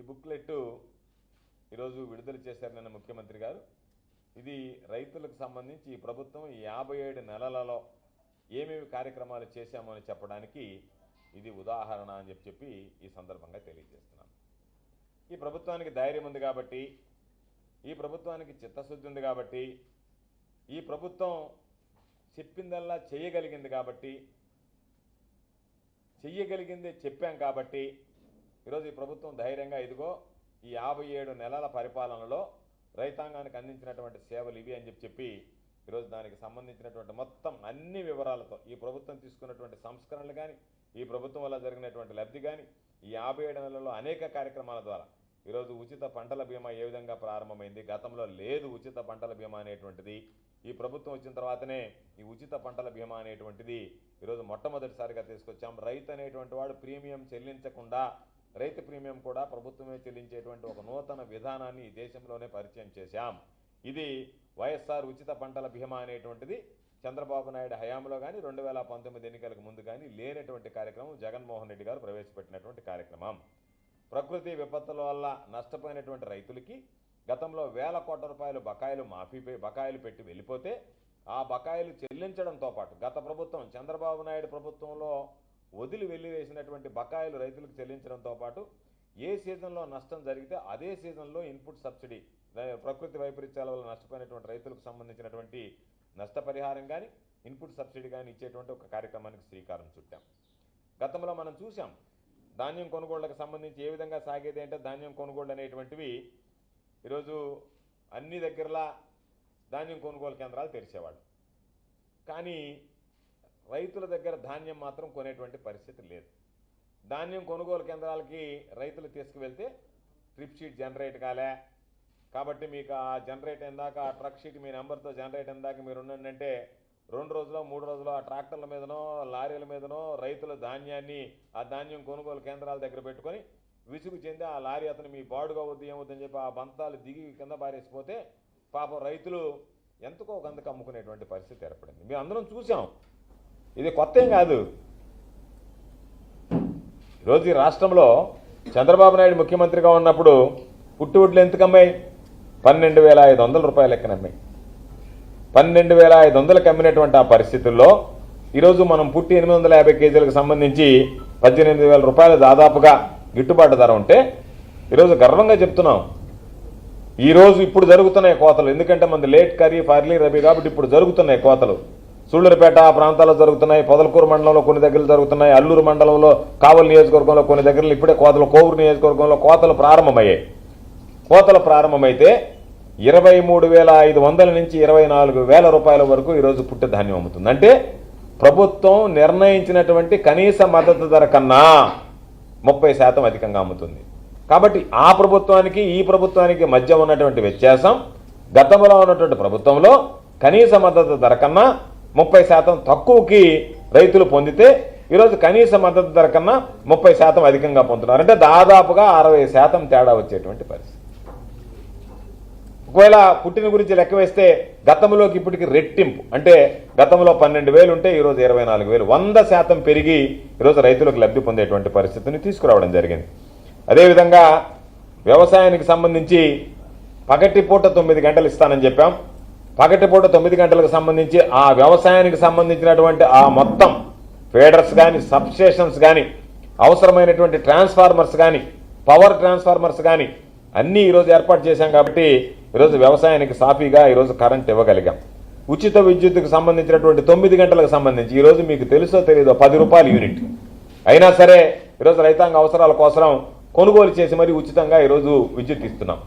ఈ బుక్లెట్ ఈరోజు విడుదల చేశారు నిన్న ముఖ్యమంత్రి గారు. ఇది రైతులకు సంబంధించి ఈ ప్రభుత్వం యాభై ఏడు నెలలలో ఏమేమి కార్యక్రమాలు చేశామో అని చెప్పడానికి ఇది ఉదాహరణ అని చెప్పి చెప్పి ఈ సందర్భంగా తెలియజేస్తున్నాను. ఈ ప్రభుత్వానికి ధైర్యం ఉంది కాబట్టి ఈ ప్రభుత్వానికి చిత్తశుద్ధి ఉంది కాబట్టి ఈ ప్రభుత్వం చెప్పిందల్లా చేయగలిగింది కాబట్టి చెయ్యగలిగిందే చెప్పాం కాబట్టి ఈరోజు ఈ ప్రభుత్వం ధైర్యంగా ఇదిగో ఈ యాభై ఏడు నెలల పరిపాలనలో రైతాంగానికి అందించినటువంటి సేవలు ఇవి అని చెప్పి చెప్పి ఈరోజు దానికి సంబంధించినటువంటి మొత్తం అన్ని వివరాలతో ఈ ప్రభుత్వం తీసుకున్నటువంటి సంస్కరణలు కానీ ఈ ప్రభుత్వం వల్ల జరిగినటువంటి లబ్ధి కానీ ఈ యాభై ఏడు నెలల్లో అనేక కార్యక్రమాల ద్వారా ఈరోజు ఉచిత పంటల బీమా ఏ విధంగా ప్రారంభమైంది గతంలో లేదు ఉచిత పంటల బీమా అనేటువంటిది ఈ ప్రభుత్వం వచ్చిన తర్వాతనే ఈ ఉచిత పంటల బీమా అనేటువంటిది ఈరోజు మొట్టమొదటిసారిగా తీసుకొచ్చాం. రైతు అనేటువంటి వాడు ప్రీమియం చెల్లించకుండా రైతు ప్రీమియం కూడా ప్రభుత్వమే చెల్లించేటువంటి ఒక నూతన విధానాన్ని ఈ దేశంలోనే పరిచయం చేశాం. ఇది వైఎస్ఆర్ ఉచిత పంటల భీమా అనేటువంటిది చంద్రబాబు నాయుడు హయాంలో కానీ రెండు వేల పంతొమ్మిది ఎన్నికలకు ముందు కానీ లేనటువంటి కార్యక్రమం జగన్మోహన్ రెడ్డి గారు ప్రవేశపెట్టినటువంటి కార్యక్రమం. ప్రకృతి విపత్తుల వల్ల నష్టపోయినటువంటి రైతులకి గతంలో వేల కోట్ల రూపాయలు బకాయిలు మాఫీ బకాయిలు పెట్టి వెళ్ళిపోతే ఆ బకాయిలు చెల్లించడంతో పాటు గత ప్రభుత్వం చంద్రబాబు నాయుడు ప్రభుత్వంలో వదిలి వెళ్ళివేసినటువంటి బకాయిలు రైతులకు చెల్లించడంతో పాటు ఏ సీజన్లో నష్టం జరిగితే అదే సీజన్లో ఇన్పుట్ సబ్సిడీ ప్రకృతి వైపరీత్యాల వల్ల నష్టపోయినటువంటి రైతులకు సంబంధించినటువంటి నష్టపరిహారం కానీ ఇన్పుట్ సబ్సిడీ కానీ ఇచ్చేటువంటి ఒక కార్యక్రమానికి శ్రీకారం చుట్టాం. గతంలో మనం చూసాం ధాన్యం కొనుగోళ్ళకు సంబంధించి ఏ విధంగా సాగేది అంటే ధాన్యం కొనుగోళ్ళు అనేటువంటివి ఈరోజు అన్ని దగ్గరలా ధాన్యం కొనుగోలు కేంద్రాలు తెరిచేవాళ్ళు. కానీ రైతుల దగ్గర ధాన్యం మాత్రం కొనేటువంటి పరిస్థితి లేదు. ధాన్యం కొనుగోలు కేంద్రాలకి రైతులు తీసుకువెళ్తే ట్రిప్ షీట్ జనరేట్ కాలే. కాబట్టి మీకు ఆ జనరేట్ అయిందాక ఆ ట్రక్ షీట్ మీ నెంబర్తో జనరేట్ అయిందాక మీరు ఉండండి అంటే రెండు రోజులు మూడు రోజులు ఆ ట్రాక్టర్ల మీదనో లారీల మీదనో రైతుల ధాన్యాన్ని ఆ ధాన్యం కొనుగోలు కేంద్రాల దగ్గర పెట్టుకొని విసుగు చెంది ఆ లారీ అతను మీ బాడుగా వద్దు ఏమవుతుందని చెప్పి ఆ బంతాలు దిగి కింద పారేసిపోతే పాపం రైతులు ఎంతకో గంతకు అమ్ముకునేటువంటి పరిస్థితి ఏర్పడింది. మేము అందరం చూసాం ఇది కొత్త ఏం కాదు. ఈరోజు ఈ రాష్ట్రంలో చంద్రబాబు నాయుడు ముఖ్యమంత్రిగా ఉన్నప్పుడు పుట్టువుడ్లు ఎందుకు అమ్మాయి పన్నెండు వేల ఐదు వందల రూపాయలు ఎక్కన అమ్మాయి పన్నెండు వేల ఐదు వందలకు అమ్మినటువంటి ఆ పరిస్థితుల్లో ఈరోజు మనం పుట్టి ఎనిమిది వందల యాభై కేజీలకు సంబంధించి పద్దెనిమిది వేల రూపాయలు దాదాపుగా గిట్టుబాటు ధర ఉంటే ఈరోజు గర్వంగా చెప్తున్నాం. ఈరోజు ఇప్పుడు జరుగుతున్నాయి కోతలు. ఎందుకంటే మనది లేట్ ఖరీఫ్ అర్లీ రబీ కాబట్టి ఇప్పుడు జరుగుతున్నాయి కోతలు. సూళ్ళూరుపేట ఆ ప్రాంతాల్లో జరుగుతున్నాయి పొదలకూరు మండలంలో కొన్ని దగ్గరలు జరుగుతున్నాయి అల్లూరు మండలంలో కావలి నియోజకవర్గంలో కొన్ని దగ్గరలు ఇప్పుడే కోతలు కోవూరు నియోజకవర్గంలో కోతలు ప్రారంభమయ్యాయి. కోతలు ప్రారంభమైతే ఇరవై మూడు వేల ఐదు వందల నుంచి ఇరవై నాలుగు వేల రూపాయల వరకు ఈరోజు పుట్టే ధాన్యం అమ్ముతుంది. అంటే ప్రభుత్వం నిర్ణయించినటువంటి కనీస మద్దతు ధర కన్నా ముప్పై శాతం అధికంగా అమ్ముతుంది. కాబట్టి ఆ ప్రభుత్వానికి ఈ ప్రభుత్వానికి మధ్య ఉన్నటువంటి వ్యత్యాసం గతంలో ఉన్నటువంటి ప్రభుత్వంలో కనీస మద్దతు ధర కన్నా ముప్పై శాతం తక్కువకి రైతులు పొందితే ఈరోజు కనీస మద్దతు ధర కన్నా ముప్పై శాతం అధికంగా పొందుతున్నారు. అంటే దాదాపుగా అరవై శాతం తేడా వచ్చేటువంటి పరిస్థితి. ఒకవేళ పుట్టిన గురించి లెక్క వేస్తే గతంలోకి ఇప్పటికి రెట్టింపు. అంటే గతంలో పన్నెండు వేలు ఉంటే ఈరోజు ఇరవై నాలుగు వేలు. వంద శాతం పెరిగి ఈరోజు రైతులకు లబ్ధి పొందేటువంటి పరిస్థితిని తీసుకురావడం జరిగింది. అదేవిధంగా వ్యవసాయానికి సంబంధించి పగటి పూట తొమ్మిది గంటలు ఇస్తానని చెప్పాం. పగటిపూట తొమ్మిది గంటలకు సంబంధించి ఆ వ్యవసాయానికి సంబంధించినటువంటి ఆ మొత్తం ఫీడర్స్ కానీ సబ్స్టేషన్స్ కానీ అవసరమైనటువంటి ట్రాన్స్ఫార్మర్స్ కానీ పవర్ ట్రాన్స్ఫార్మర్స్ కానీ అన్నీ ఈరోజు ఏర్పాటు చేశాం కాబట్టి ఈరోజు వ్యవసాయానికి సాఫీగా ఈరోజు కరెంట్ ఇవ్వగలిగాం. ఉచిత విద్యుత్తుకు సంబంధించినటువంటి తొమ్మిది గంటలకు సంబంధించి ఈరోజు మీకు తెలుసో తెలియదో పది రూపాయలు యూనిట్. అయినా సరే ఈరోజు రైతాంగ అవసరాల కోసం కొనుగోలు చేసి మరీ ఉచితంగా ఈరోజు విద్యుత్ ఇస్తున్నాం.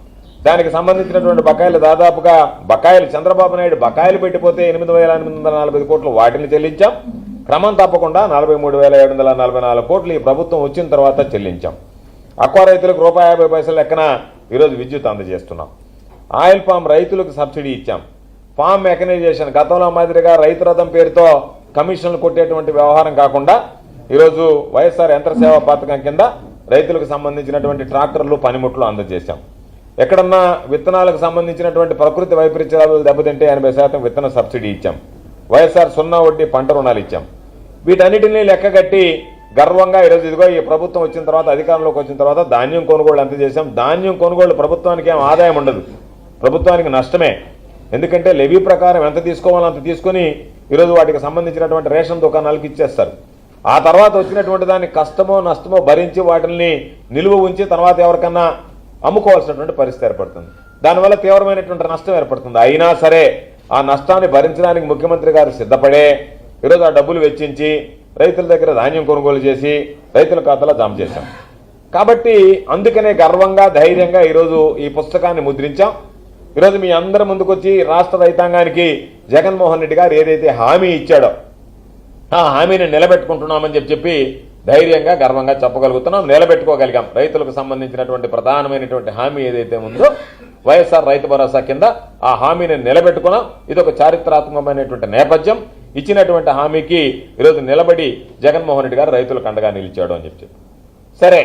దానికి సంబంధించినటువంటి బకాయిలు దాదాపుగా బకాయిలు చంద్రబాబు నాయుడు బకాయిలు పెట్టిపోతే ఎనిమిది వేల ఎనిమిది వందల నలభై కోట్లు వాటిని చెల్లించాం. క్రమం తప్పకుండా నలభై మూడు వేల ఏడు వందల నలభై నాలుగు కోట్లు ఈ ప్రభుత్వం వచ్చిన తర్వాత చెల్లించాం. అక్వా రైతులకు రూపాయి యాభై పైసలు లెక్కన ఈరోజు విద్యుత్ అందజేస్తున్నాం. ఆయిల్ పామ్ రైతులకు సబ్సిడీ ఇచ్చాం. ఫామ్ మెకనైజేషన్ గతంలో మాదిరిగా రైతు రథం పేరుతో కమిషన్లు కొట్టేటువంటి వ్యవహారం కాకుండా ఈరోజు వైఎస్ఆర్ యంత్ర సేవా పథకం కింద రైతులకు సంబంధించినటువంటి ట్రాక్టర్లు పనిముట్లు అందజేశాం. ఎక్కడన్నా విత్తనాలకు సంబంధించినటువంటి ప్రకృతి వైపరీత్యాలు దెబ్బతింటే ఎనభై శాతం విత్తన సబ్సిడీ ఇచ్చాం. వైఎస్ఆర్ సున్నా వడ్డీ పంట రుణాలు ఇచ్చాం. వీటన్నిటినీ లెక్కగట్టి గర్వంగా ఈరోజు ఇదిగో ఈ ప్రభుత్వం వచ్చిన తర్వాత అధికారంలోకి వచ్చిన తర్వాత ధాన్యం కొనుగోలు ఎంత చేశాం? ధాన్యం కొనుగోలు ప్రభుత్వానికి ఏం ఆదాయం ఉండదు. ప్రభుత్వానికి నష్టమే. ఎందుకంటే లెవీ ప్రకారం ఎంత తీసుకోవాలో అంత తీసుకొని ఈరోజు వాటికి సంబంధించినటువంటి రేషన్ దుకాణాలకు ఇచ్చేస్తారు. ఆ తర్వాత వచ్చినటువంటి దాన్ని కష్టమో నష్టమో భరించి వాటిని నిలువ ఉంచి తర్వాత ఎవరికన్నా అమ్ముకోవాల్సినటువంటి పరిస్థితి ఏర్పడుతుంది. దానివల్ల తీవ్రమైనటువంటి నష్టం ఏర్పడుతుంది. అయినా సరే ఆ నష్టాన్ని భరించడానికి ముఖ్యమంత్రి గారు సిద్ధపడే ఈరోజు ఆ డబ్బులు వెచ్చించి రైతుల దగ్గర ధాన్యం కొనుగోలు చేసి రైతుల ఖాతాలో జమ చేశాం. కాబట్టి అందుకనే గర్వంగా ధైర్యంగా ఈరోజు ఈ పుస్తకాన్ని ముద్రించాం. ఈరోజు మీ అందరి ముందుకొచ్చి రాష్ట్ర రైతాంగానికి జగన్మోహన్ రెడ్డి గారు ఏదైతే హామీ ఇచ్చాడో ఆ హామీని నిలబెట్టుకుంటున్నామని చెప్పి చెప్పి ధైర్యంగా గర్వంగా చెప్పగలుగుతున్నాం నిలబెట్టుకోగలిగాం. రైతులకు సంబంధించినటువంటి ప్రధానమైనటువంటి హామీ ఏదైతే ఉందో వైఎస్ఆర్ రైతు భరోసా కింద ఆ హామీని నిలబెట్టుకున్నాం. ఇది ఒక చారిత్రాత్మకమైనటువంటి నేపథ్యం. ఇచ్చినటువంటి హామీకి ఈరోజు నిలబడి జగన్మోహన్ రెడ్డి గారు రైతులకు అండగా నిలిచాడు అని చెప్పి. సరే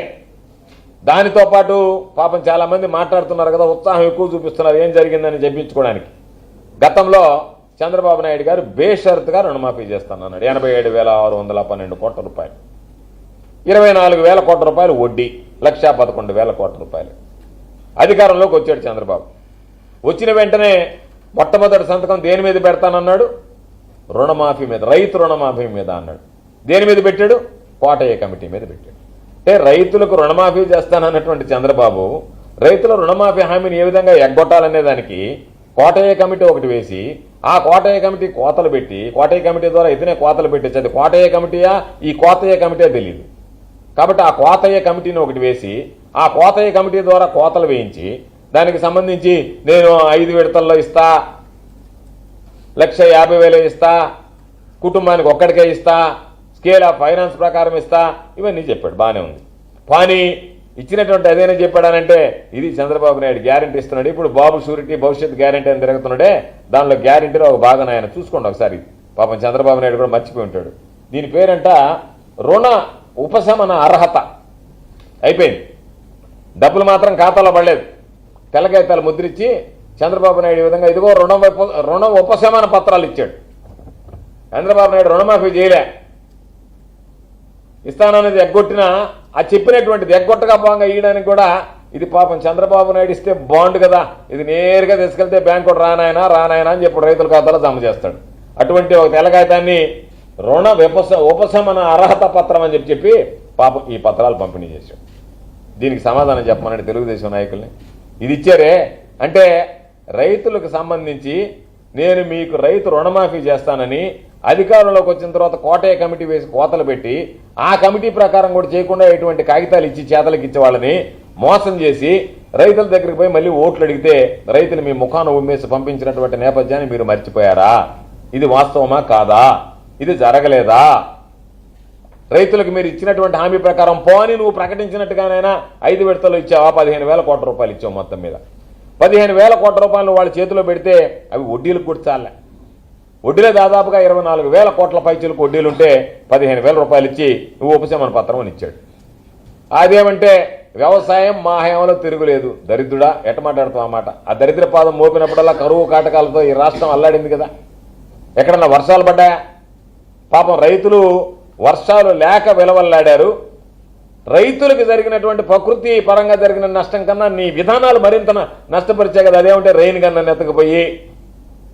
దానితో పాటు పాపం చాలా మంది మాట్లాడుతున్నారు కదా ఉత్సాహం ఎక్కువ చూపిస్తున్నారు ఏం జరిగిందని చెప్పించుకోవడానికి. గతంలో చంద్రబాబు నాయుడు గారు బేషరతుగా రుణమాఫీ చేస్తానన్నాడు. ఎనభై ఏడు వేల ఆరు వందల పన్నెండు కోట్ల రూపాయలు. ఇరవై నాలుగు వేల కోట్ల రూపాయలు వడ్డీ లక్షా పదకొండు వేల కోట్ల రూపాయలు. అధికారంలోకి వచ్చాడు చంద్రబాబు. వచ్చిన వెంటనే మొట్టమొదటి సంతకం దేని మీద పెడతానన్నాడు? రుణమాఫీ మీద రైతు రుణమాఫీ మీద అన్నాడు. దేని మీద పెట్టాడు? కోటయ్య కమిటీ మీద పెట్టాడు. అంటే రైతులకు రుణమాఫీ చేస్తానన్నటువంటి చంద్రబాబు రైతుల రుణమాఫీ హామీని ఏ విధంగా ఎగ్గొట్టాలనే దానికి కోటయ్య కమిటీ ఒకటి వేసి ఆ కోటయ్య కమిటీ కోతలు పెట్టి కోటయ్య కమిటీ ద్వారా ఇతనే కోతలు పెట్టించి అది కోటయ్య కమిటీయా? ఈ కోతయ్య కమిటీయా తెలియదు కాబట్టి ఆ కోతయ్య కమిటీని ఒకటి వేసి ఆ కోతయ్య కమిటీ ద్వారా కోతలు వేయించి దానికి సంబంధించి నేను ఐదు విడతల్లో ఇస్తా లక్ష యాభై వేలు ఇస్తా కుటుంబానికి ఒక్కడికే ఇస్తా స్కేల్ ఆఫ్ ఫైనాన్స్ ప్రకారం ఇస్తా ఇవన్నీ చెప్పాడు. బాగానే ఉంది. కానీ ఇచ్చినటువంటి అదేనా చెప్పాడనంటే ఇది చంద్రబాబు నాయుడు గ్యారంటీ ఇస్తున్నాడు. ఇప్పుడు బాబు షూరిటీ భవిష్యత్ గ్యారంటీ అని తిరుగుతున్నాడే దానిలో గ్యారంటీలో ఒక భాగం ఆయన. చూసుకోండి ఒకసారి. పాపం చంద్రబాబు నాయుడు కూడా మర్చిపోయి ఉంటాడు. దీని పేరంట రుణ ఉపశమన అర్హత. అయిపోయింది. డబ్బులు మాత్రం ఖాతాలో పడలేదు. తెల్లకాగితాలు ముద్రించి చంద్రబాబు నాయుడు ఈ విధంగా ఇదిగో రుణ ఉప- రుణ ఉపశమన పత్రాలు ఇచ్చాడు. చంద్రబాబు నాయుడు రుణమాఫీ చేయలే. ఇస్తాననేది ఎగ్గొట్టినా ఆ చెప్పినటువంటిది ఎగ్గొట్టగా పోగా ఇయడానికి కూడా ఇది పాపం చంద్రబాబు నాయుడు ఇస్తే బాండ్ కదా. ఇది నేరుగా తీసుకెళ్తే బ్యాంకు రానాయనా రానాయనా అని చెప్పి రైతుల ఖాతాలో జమ చేస్తాడు. అటువంటి ఒక తెల్లకాయతాన్ని రుణ విపస ఉపశమన అర్హత పత్రం అని చెప్పి చెప్పి పాపం ఈ పత్రాలు పంపిణీ చేశాం. దీనికి సమాధానం చెప్పమనండి తెలుగుదేశం నాయకుల్ని. ఇది ఇచ్చారే? అంటే రైతులకు సంబంధించి నేను మీకు రైతు రుణమాఫీ చేస్తానని అధికారంలోకి వచ్చిన తర్వాత కోటయ్య కమిటీ వేసి కోతలు పెట్టి ఆ కమిటీ ప్రకారం కూడా చేయకుండా ఎటువంటి కాగితాలు ఇచ్చి చేతలకు ఇచ్చే వాళ్ళని మోసం చేసి రైతుల దగ్గరికి పోయి మళ్ళీ ఓట్లు అడిగితే రైతులు మీ ముఖాన్ని ఉమ్మేసి పంపించినటువంటి నేపథ్యాన్ని మీరు మర్చిపోయారా? ఇది వాస్తవమా కాదా? ఇది జరగలేదా? రైతులకు మీరు ఇచ్చినటువంటి హామీ ప్రకారం పోని నువ్వు ప్రకటించినట్టుగానైనా ఐదు విడతలు ఇచ్చావా? పదిహేను వేల కోట్ల రూపాయలు ఇచ్చావు మొత్తం మీద. పదిహేను వేల కోట్ల రూపాయలు వాళ్ళ చేతిలో పెడితే అవి వడ్డీలకు కూడా చాలే. వడ్డీలే దాదాపుగా ఇరవై నాలుగు వేల కోట్ల పైచీలకు వడ్డీలు ఉంటే పదిహేను వేల రూపాయలు ఇచ్చి నువ్వు ఉపశమన పత్రం అని ఇచ్చాడు. అదేమంటే వ్యవసాయం మా హయాంలో తిరుగులేదు. దరిద్రుడా ఎట మాట్లాడుతావు ఆ ఆ దరిద్ర పాదం మోపినప్పుడల్లా కరువు కాటకాలతో ఈ రాష్ట్రం అల్లాడింది కదా. ఎక్కడన్నా వర్షాలు పడ్డాయా? పాపం రైతులు వర్షాలు లేక విలవల్లాడారు. రైతులకు జరిగినటువంటి ప్రకృతి పరంగా జరిగిన నష్టం కన్నా నీ విధానాలు మరింత నష్టపరిచే కదా. అదేమంటే రెయిన్ గన్ ఎత్తకపోయి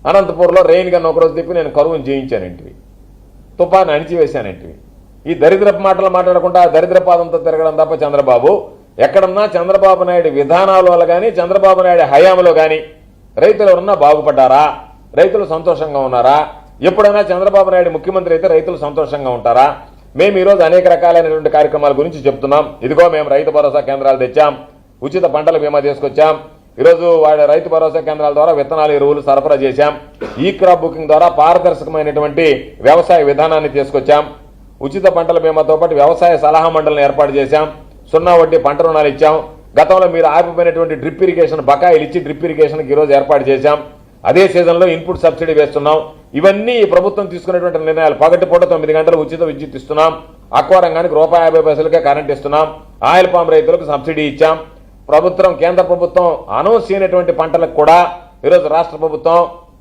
అనంతపూర్లో రెయిన్ గన్ ఒకరోజు తిప్పి నేను కరువును జయించానంటివి. తుఫాను అణిచివేశానంటివి. ఈ దరిద్రపు మాటలు మాట్లాడకుండా ఆ దరిద్ర పాదంతో తిరగడం తప్ప చంద్రబాబు ఎక్కడన్నా చంద్రబాబు నాయుడు విధానాల వల్ల కానీ చంద్రబాబు నాయుడు హయాంలో కానీ రైతులు ఎవరన్నా బాగుపడ్డారా? రైతులు సంతోషంగా ఉన్నారా? ఎప్పుడైనా చంద్రబాబు నాయుడు ముఖ్యమంత్రి అయితే రైతులు సంతోషంగా ఉంటారా? మేము ఈరోజు అనేక రకాలైనటువంటి కార్యక్రమాల గురించి చెప్తున్నాం. ఇదిగో మేము రైతు భరోసా కేంద్రాలు తెచ్చాం. ఉచిత పంటల బీమా తీసుకొచ్చాం. ఈరోజు వాళ్ళ రైతు భరోసా కేంద్రాల ద్వారా విత్తనాలు ఎరువులు సరఫరా చేశాం. ఈ క్రాప్ బుకింగ్ ద్వారా పారదర్శకమైనటువంటి వ్యవసాయ విధానాన్ని తీసుకొచ్చాం. ఉచిత పంటల బీమాతో పాటు వ్యవసాయ సలహా మండలిని ఏర్పాటు చేశాం. సున్నా వడ్డీ పంట రుణాలు ఇచ్చాం. గతంలో మీరు ఆపిపోయినటువంటి డ్రిప్ ఇరిగేషన్ బకాయిలు ఇచ్చి డ్రిప్ ఇరిగేషన్కి ఈరోజు ఏర్పాటు చేశాం. అదే సీజన్లో ఇన్పుట్ సబ్సిడీ వేస్తున్నాం. ఇవన్నీ ఈ ప్రభుత్వం తీసుకునేటువంటి నిర్ణయాలు. పగటి పూట తొమ్మిది గంటలు ఉచిత విద్యుత్ ఇస్తున్నాం. అక్వా రంగానికి రూపాయి యాభై పైసలకే కరెంట్ ఇస్తున్నాం. ఆయిల్ పామ్ రైతులకు సబ్సిడీ ఇచ్చాం. ప్రభుత్వం కేంద్ర ప్రభుత్వం అనౌన్స్ చేయనటువంటి పంటలకు కూడా ఈరోజు రాష్ట్ర ప్రభుత్వం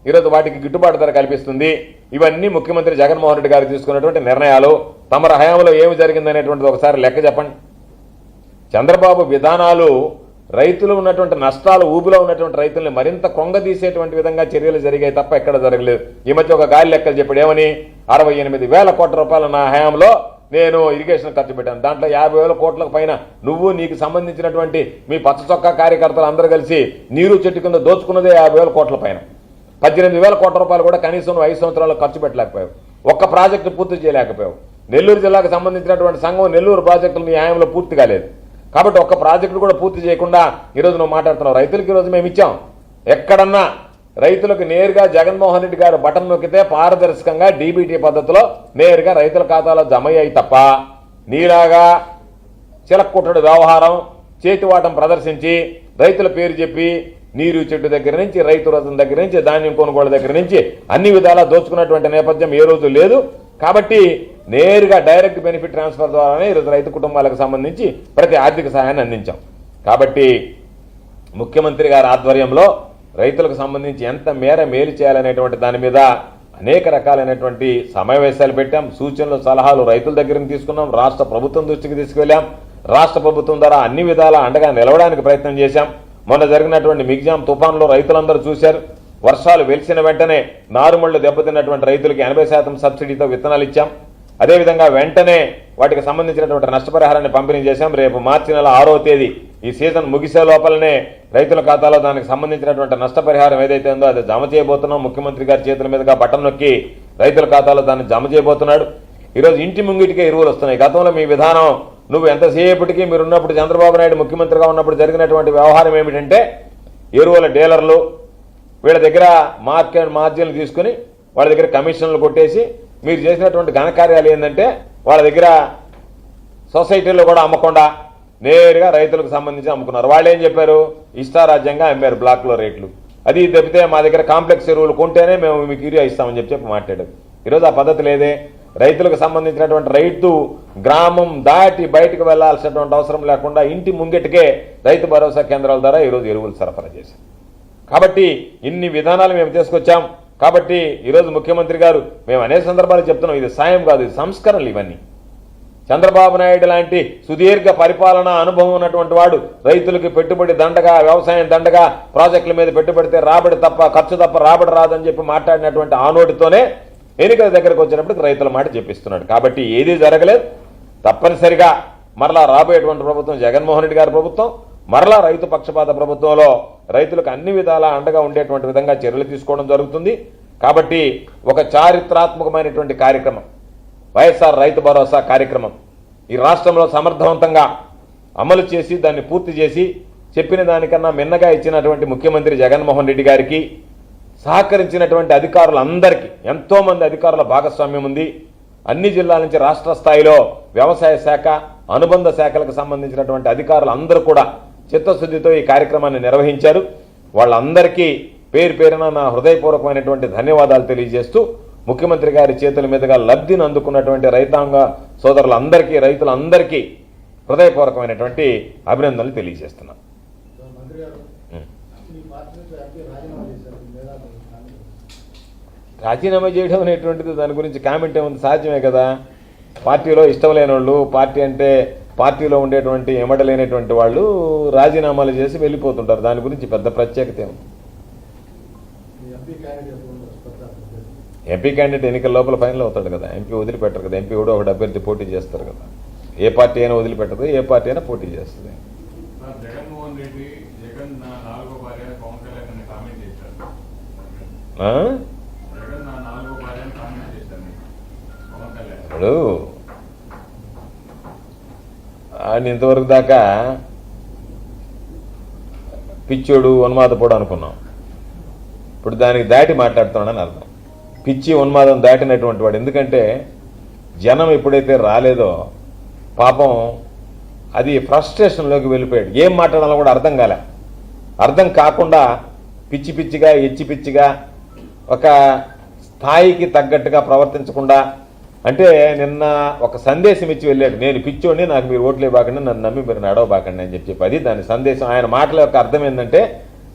ఈరోజు వాటికి గిట్టుబాటు ధర కల్పిస్తుంది. ఇవన్నీ ముఖ్యమంత్రి జగన్మోహన్ రెడ్డి గారు తీసుకున్నటువంటి నిర్ణయాలు. తమర హయాంలో ఏమి జరిగిందనేటువంటిది ఒకసారి లెక్క చెప్పండి. చంద్రబాబు విధానాలు రైతులు ఉన్నటువంటి నష్టాలు ఊబిలో ఉన్నటువంటి రైతుల్ని మరింత కొంగదీసేటువంటి విధంగా చర్యలు జరిగాయి తప్ప ఎక్కడ జరగలేదు. ఈ మధ్య ఒక గాలి లెక్కలు చెప్పాడు ఏమని? అరవై ఎనిమిది వేల కోట్ల రూపాయలు నా హయాంలో నేను ఇరిగేషన్ ఖర్చు పెట్టాను. దాంట్లో యాభై వేల కోట్లకు పైన నువ్వు నీకు సంబంధించినటువంటి మీ పచ్చ చొక్కా కార్యకర్తలు అందరూ కలిసి నీరు చెట్టు కింద దోచుకున్నదే యాభై వేల కోట్ల పైన. పద్దెనిమిది వేల కోట్ల రూపాయలు కూడా కనీసం నువ్వు ఐదు సంవత్సరాలు ఖర్చు పెట్టలేకపోయావు. ఒక్క ప్రాజెక్టు పూర్తి చేయలేకపోయావు. నెల్లూరు జిల్లాకు సంబంధించినటువంటి సంఘం నెల్లూరు ప్రాజెక్టులు నీ హయాంలో పూర్తి కాలేదు. కాబట్టి ఒక్క ప్రాజెక్టు కూడా పూర్తి చేయకుండా ఈరోజు నువ్వు మాట్లాడుతున్నావు. రైతులకు ఈరోజు మేము ఇచ్చాం. ఎక్కడన్నా రైతులకు నేరుగా జగన్మోహన్ రెడ్డి గారు బటన్ నొక్కితే పారదర్శకంగా డీబీటీ పద్ధతిలో నేరుగా రైతుల ఖాతాలో జమ అయ్యాయి తప్ప నీలాగా చిలక్కుట్టడు వ్యవహారం చేతివాటం ప్రదర్శించి రైతుల పేరు చెప్పి నీరు చెట్టు దగ్గర నుంచి రైతు రథం దగ్గర నుంచి ధాన్యం కొనుగోలు దగ్గర నుంచి అన్ని విధాలా దోచుకున్నటువంటి నేపథ్యం ఏ రోజు లేదు. కాబట్టి నేరుగా డైరెక్ట్ బెనిఫిట్ ట్రాన్స్ఫర్ ద్వారానే ఈరోజు రైతు కుటుంబాలకు సంబంధించి ప్రతి ఆర్థిక సహాయాన్ని అందించాం. కాబట్టి ముఖ్యమంత్రి గారి ఆధ్వర్యంలో రైతులకు సంబంధించి ఎంత మేర మేలు చేయాలనేటువంటి దాని మీద అనేక రకాలైనటువంటి సమావేశాలు పెట్టాం. సూచనలు సలహాలు రైతుల దగ్గర తీసుకున్నాం. రాష్ట్ర ప్రభుత్వం దృష్టికి తీసుకువెళ్ళాం. రాష్ట్ర ప్రభుత్వం ద్వారా అన్ని విధాలా అండగా నిలవడానికి ప్రయత్నం చేశాం. మొన్న జరిగినటువంటి మిగ్జాం తుఫాన్లో రైతులందరూ చూశారు. వర్షాలు వెలిసిన వెంటనే నారుమళ్ళు దెబ్బతిన్నటువంటి రైతులకు ఎనభై శాతం సబ్సిడీతో విత్తనాలు ఇచ్చాం. అదేవిధంగా వెంటనే వాటికి సంబంధించినటువంటి నష్టపరిహారాన్ని పంపిణీ చేశాం. రేపు మార్చి నెల ఆరో తేదీ ఈ సీజన్ ముగిసే లోపలనే రైతుల ఖాతాలో దానికి సంబంధించినటువంటి నష్టపరిహారం ఏదైతే ఉందో అది జమ చేయబోతున్నాం. ముఖ్యమంత్రి గారి చేతుల మీదుగా బటన్ నొక్కి రైతుల ఖాతాలో దాన్ని జమ చేయబోతున్నాడు. ఈరోజు ఇంటి ముంగిటికే ఎరువులు వస్తున్నాయి. గతంలో మీ విధానం నువ్వు ఎంతసేపటికి మీరు ఉన్నప్పుడు చంద్రబాబు నాయుడు ముఖ్యమంత్రిగా ఉన్నప్పుడు జరిగినటువంటి వ్యవహారం ఏమిటంటే ఎరువుల డీలర్లు వీళ్ళ దగ్గర మార్కెట్ మార్జిన్లు తీసుకుని వాళ్ళ దగ్గర కమిషన్లు కొట్టేసి మీరు చేసినటువంటి ఘనకార్యాలు ఏంటంటే వాళ్ళ దగ్గర సొసైటీలో కూడా అమ్మకుండా నేరుగా రైతులకు సంబంధించి అమ్ముకున్నారు. వాళ్ళు ఏం చెప్పారు? ఇష్టారాజ్యంగా అమ్మారు బ్లాక్లో రేట్లు. అది తప్పితే మా దగ్గర కాంప్లెక్స్ ఎరువులు కొంటేనే మేము మీకు యూరియా ఇస్తామని చెప్పి చెప్పి మాట్లాడారు. ఈరోజు ఆ పద్ధతి లేదే. రైతులకు సంబంధించినటువంటి రైతు గ్రామం దాటి బయటకు వెళ్ళాల్సినటువంటి అవసరం లేకుండా ఇంటి ముంగిటికే రైతు భరోసా కేంద్రాల ద్వారా ఈరోజు ఎరువులు సరఫరా చేశారు. కాబట్టి ఇన్ని విధానాలు మేము తీసుకొచ్చాం. కాబట్టి ఈరోజు ముఖ్యమంత్రి గారు మేము అనేక సందర్భాలు చెప్తున్నాం ఇది సాయం కాదు ఇది సంస్కరణలు ఇవన్నీ. చంద్రబాబు నాయుడు లాంటి సుదీర్ఘ పరిపాలన అనుభవం ఉన్నటువంటి వాడు రైతులకు పెట్టుబడి దండగా వ్యవసాయం దండగా ప్రాజెక్టుల మీద పెట్టుబడితే రాబడి తప్ప ఖర్చు తప్ప రాబడి రాదని చెప్పి మాట్లాడినటువంటి ఆనోటితోనే ఎన్నికల దగ్గరకు వచ్చినప్పుడు రైతుల మాట చెప్పిస్తున్నాడు. కాబట్టి ఏదీ జరగలేదు. తప్పనిసరిగా మరలా రాబోయేటువంటి ప్రభుత్వం జగన్మోహన్ రెడ్డి గారి ప్రభుత్వం మరలా రైతు పక్షపాత ప్రభుత్వంలో రైతులకు అన్ని విధాలా అండగా ఉండేటువంటి విధంగా చర్యలు తీసుకోవడం జరుగుతుంది. కాబట్టి ఒక చారిత్రాత్మకమైనటువంటి కార్యక్రమం వైఎస్ఆర్ రైతు భరోసా కార్యక్రమం ఈ రాష్ట్రంలో సమర్థవంతంగా అమలు చేసి దాన్ని పూర్తి చేసి చెప్పిన దానికన్నా మిన్నగా ఇచ్చినటువంటి ముఖ్యమంత్రి జగన్మోహన్ రెడ్డి గారికి సహకరించినటువంటి అధికారులందరికీ ఎంతోమంది అధికారుల భాగస్వామ్యం ఉంది. అన్ని జిల్లాల నుంచి రాష్ట్ర స్థాయిలో వ్యవసాయ శాఖ అనుబంధ శాఖలకు సంబంధించినటువంటి అధికారులు అందరూ కూడా చిత్తశుద్ధితో ఈ కార్యక్రమాన్ని నిర్వహించారు. వాళ్ళందరికీ పేరు పేరున నా హృదయపూర్వకమైనటువంటి ధన్యవాదాలు తెలియజేస్తూ ముఖ్యమంత్రి గారి చేతుల మీదుగా లబ్ధిని అందుకున్నటువంటి రైతాంగ సోదరులందరికీ రైతులందరికీ హృదయపూర్వకమైనటువంటి అభినందనలు తెలియజేస్తున్నాను రాజీనామా రాజీనామా చేయడం అనేటువంటిది దాని గురించి కామెంట్ ఏముంది? సాధ్యమే కదా. పార్టీలో ఇష్టం లేని వాళ్ళు పార్టీ అంటే పార్టీలో ఉండేటువంటి ఎమడలేనటువంటి వాళ్ళు రాజీనామాలు చేసి వెళ్ళిపోతుంటారు. దాని గురించి పెద్ద ప్రత్యేకత ఏముంది మీ ఎంపీ క్యాండిడేట్ ఎన్నికల లోపల ఫైనల్ అవుతాడు కదా. ఎంపీ వదిలిపెట్టరు కదా. ఎంపీ కూడా ఒక అభ్యర్థి పోటీ చేస్తారు కదా. ఏ పార్టీ అయినా వదిలిపెట్టదు ఏ పార్టీ అయినా పోటీ చేస్తుంది. సార్ ఆయన ఇంతవరకు దాకా పిచ్చోడు ఉన్మాదపోడు అనుకున్నాం. ఇప్పుడు దానికి దాటి మాట్లాడుతున్నాడని అర్థం. పిచ్చి ఉన్మాదం దాటినటువంటి వాడు. ఎందుకంటే జనం ఎప్పుడైతే రాలేదో పాపం అది ఫ్రస్ట్రేషన్లోకి వెళ్ళిపోయాడు. ఏం మాట్లాడాలో కూడా అర్థం కాలే. అర్థం కాకుండా పిచ్చి పిచ్చిగా ఎచ్చి పిచ్చిగా ఒక స్థాయికి తగ్గట్టుగా ప్రవర్తించకుండా అంటే నిన్న ఒక సందేశం ఇచ్చి వెళ్ళాడు. నేను పిచ్చోడిని నాకు మీరు ఓట్లు బాకండి నన్ను నమ్మి మీరు నడవబాకండి అని చెప్పి చెప్పి. అది దాని సందేశం. ఆయన మాటల యొక్క అర్థం ఏంటంటే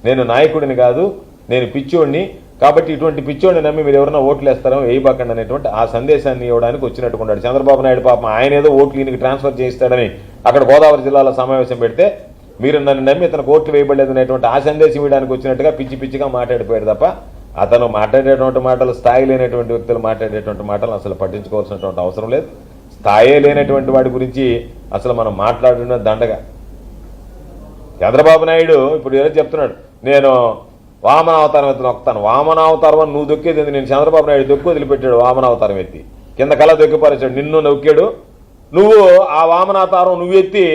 నేను నాయకుడిని కాదు నేను పిచ్చోడిని. కాబట్టి ఇటువంటి పిచ్చోడిని నమ్మి మీరు ఎవరైనా ఓట్లు వేస్తారో వేయబాకండి అనేటువంటి ఆ సందేశాన్ని ఇవ్వడానికి వచ్చినట్టుకున్నాడు చంద్రబాబు నాయుడు పాపం ఆయన ఏదో ఓట్లు ఈయనకి ట్రాన్స్ఫర్ చేయిస్తాడని అక్కడ గోదావరి జిల్లాలో సమావేశం పెడితే మీరు నన్ను నమ్మి ఇతను ఓట్లు వేయబడలేదు అనేటువంటి ఆ సందేశం ఇవ్వడానికి వచ్చినట్టుగా పిచ్చి పిచ్చిగా మాట్లాడిపోయాడు తప్ప అతను మాట్లాడేటువంటి మాటలు స్థాయి లేనటువంటి వ్యక్తులు మాట్లాడేటువంటి మాటలు అసలు పట్టించుకోవాల్సినటువంటి అవసరం లేదు. స్థాయే లేనటువంటి వాడి గురించి అసలు మనం మాట్లాడిన దండగా. చంద్రబాబు నాయుడు ఇప్పుడు ఏదో చెప్తున్నాడు. నేను వామనావతారం ఎత్తున నొక్కుతాను వామనావతారం అని నువ్వు దొక్కేది నేను చంద్రబాబు నాయుడు దొక్కు వదిలిపెట్టాడు వామనావతారం ఎత్తి. కింద కళ దొక్కిపరిచాడు నిన్ను నొక్కాడు. నువ్వు ఆ వామనావతారం నువ్వు ఎత్తి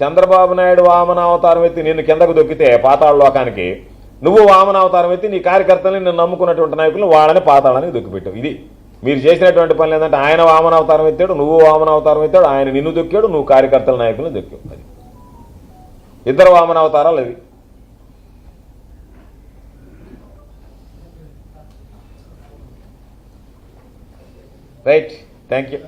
చంద్రబాబు నాయుడు వామనావతారం ఎత్తి నిన్ను కిందకు దొక్కితే పాతాళ లోకానికి నువ్వు వామనావతారం ఎత్తి నీ కార్యకర్తలని నిన్ను నమ్ముకున్నటువంటి నాయకులు వాళ్ళని పాతాళానికి దొక్కిపెట్టావు ఇది మీరు చేసినటువంటి పనులు ఏంటంటే ఆయన వామనావతారం ఎత్తాడు నువ్వు వామనావతారం ఎత్తాడు ఆయన నిన్ను దొక్కాడు నువ్వు కార్యకర్తల నాయకులను దొక్కావు. అది. ఇద్దరు వామనావతారాలు అవి. Right thank you